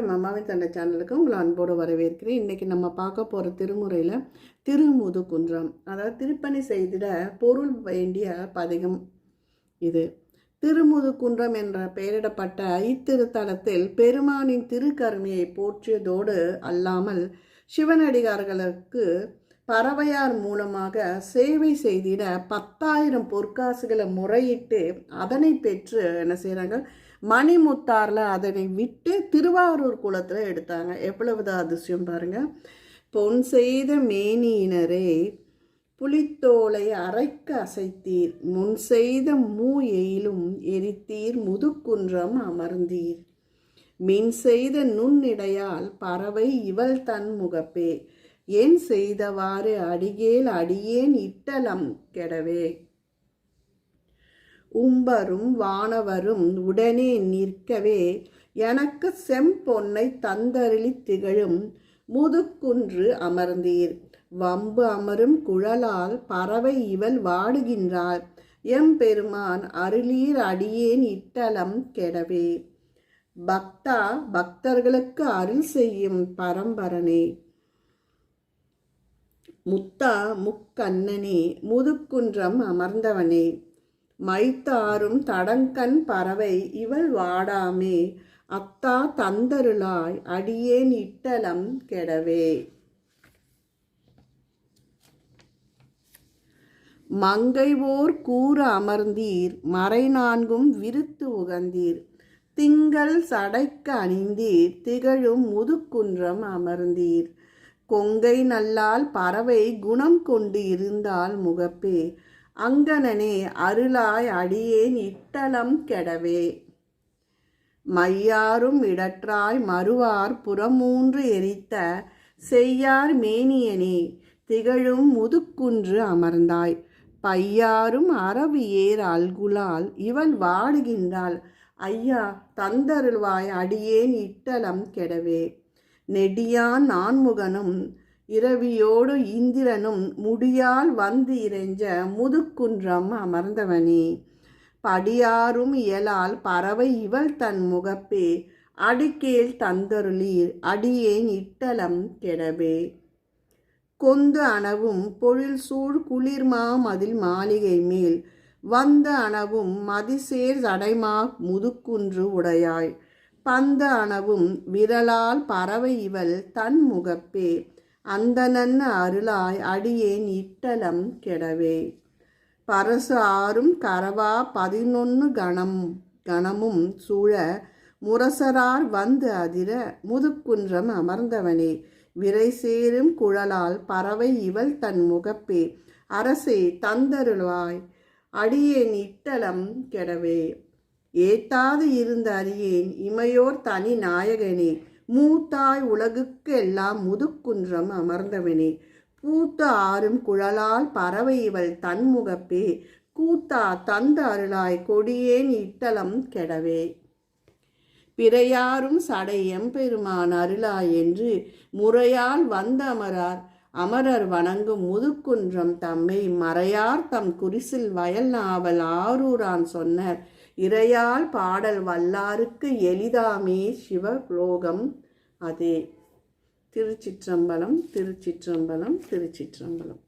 வணக்கம் அம்மாவின் தண்டை சேனலுக்கு உங்களை அன்போடு வரவேற்கிறேன். இன்றைக்கி நம்ம பார்க்க போகிற திருமுறையில் திருமுதுகுன்றம் அதாவது திருப்பணி செய்திட பொருள் வேண்டிய பதிகம் இது. திருமுதுகுன்றம் என்ற பெயரிடப்பட்ட இத்திருத்தலத்தில் பெருமானின் திருக்கருணையை போற்றியதோடு அல்லாமல் சிவனடிகார்களுக்கு பறவையார் மூலமாக சேவை செய்திட பத்தாயிரம் பொற்காசுகளை முறையிட்டு அதனை பெற்று என்ன செய்கிறாங்க மணிமுத்தாரில் அதனை விட்டு திருவாரூர் குளத்தில் எடுத்தாங்க. எவ்வளவுதான் அதிசயம் பாருங்கள் பொன் செய்த மேனியினரே புலித்தோலை அரைக்க அசைத்தீர். முன் செய்த மூ எயிலும் எரித்தீர். முதுக்குன்றம் அமர்ந்தீர். மின் செய்த நுண்ணிடையால் பறவை இவள் தன் முகப்பே. ஏன் செய்தவாறு அடிகேல் அடியேன் இட்டலம் கெடவே. உம்பரும் வானவரும் உடனே நிற்கவே எனக்கு செம்பொன்னை தந்தருளி திகழும் முதுக்குன்று அமர்ந்தீர். வம்பு அமரும் குழலால் பறவை இவள் வாடுகின்றார். எம்பெருமான் அருளீர் அடியேன் இட்டலம் கெடவே. பக்தா பக்தர்களுக்கு அருள் செய்யும் பரம்பரனே. முத்தா முக்கண்ணனே முதுக்குன்றம் அமர்ந்தவனே. மைத்தாரும் தடங்கண் பறவை இவள் வாடாமே. அத்தா தந்தருளாய் அடியேன் இட்டலம் கெடவே. மங்கைவோர் கூற அமர்ந்தீர் மறை நான்கும் விருத்து உகந்தீர். திங்கள் சடைக்க அணிந்தீர் திகழும் முதுக்குன்றம் அமர்ந்தீர். கொங்கை நல்லால் பறவை குணம் கொண்டு இருந்தால் முகப்பே. அங்கனனே அருளாய் அடியேன் இட்டலம் கெடவே. மையாரும் இடற்றாய் மறுவார் புறமூன்று எரித்த செய்யார் மேனியனே திகழும் முதுக்குன்று அமர்ந்தாய். பையாரும் அரபு ஏர் அல்குலால் இவள் வாடுகின்றாள். ஐயா தந்தருள்வாய் அடியேன் இட்டலம் கெடவே. நெடியான் நான்முகனும் இரவியோடு இந்திரனும் முடியால் வந்து இறைஞ்ச முதுக்குன்றம் அமர்ந்தவனே. படியாரும் இயலால் பறவை இவள் தன் முகப்பே. அடிக்கேல் தந்தருளீர் அடியேன் இட்டலம் கெடவே. கொந்து அணவும் பொழில் சூழ் குளிர்மா மதில் மாளிகை மேல். வந்த அணவும் மதிசேர் சடைமா முதுக்குன்று உடையாய். பந்த அணவும் விரலால் பறவை இவள் தன் முகப்பே. அந்தனன் அருளாய் அடியேன் இட்டலம் கெடவே. பரசு ஆறும் கரவா பதினொன்று கணம் கணமும் சூழ முரசரார் வந்து அதிர முதுக்குன்றம் அமர்ந்தவனே. விரை சேரும் குழலால் பறவை இவள் தன் முகப்பே. அரசே தந்தருளாய் அடியேன் இட்டலம் கெடவே. ஏத்தாது இருந்த அறியேன் இமையோர் தனி நாயகனே. மூத்தாய் உலகுக்கு எல்லாம் முதுக்குன்றம் அமர்ந்தவனே. பூத்த ஆறும் குழலால் பறவை இவள் தன்முகப்பே. கூத்தா தந்த அருளாய் கொடியேன் இட்டலம் கெடவே. பிறையாரும் சடையம் பெருமான் அருளாய் என்று முறையால் வந்த அமரார் அமரர் வணங்கும் முதுக்குன்றம் தம்மை மறையார் தம் குரிசில் வயல் நாவல் ஆரூரான் சொன்னர். இறையால் பாடல் வல்லாருக்கு எளிதாமே சிவலோகம் அதே திருச்சிற்றம்பலம் திருச்சிற்றம்பலம் திருச்சிற்றம்பலம்.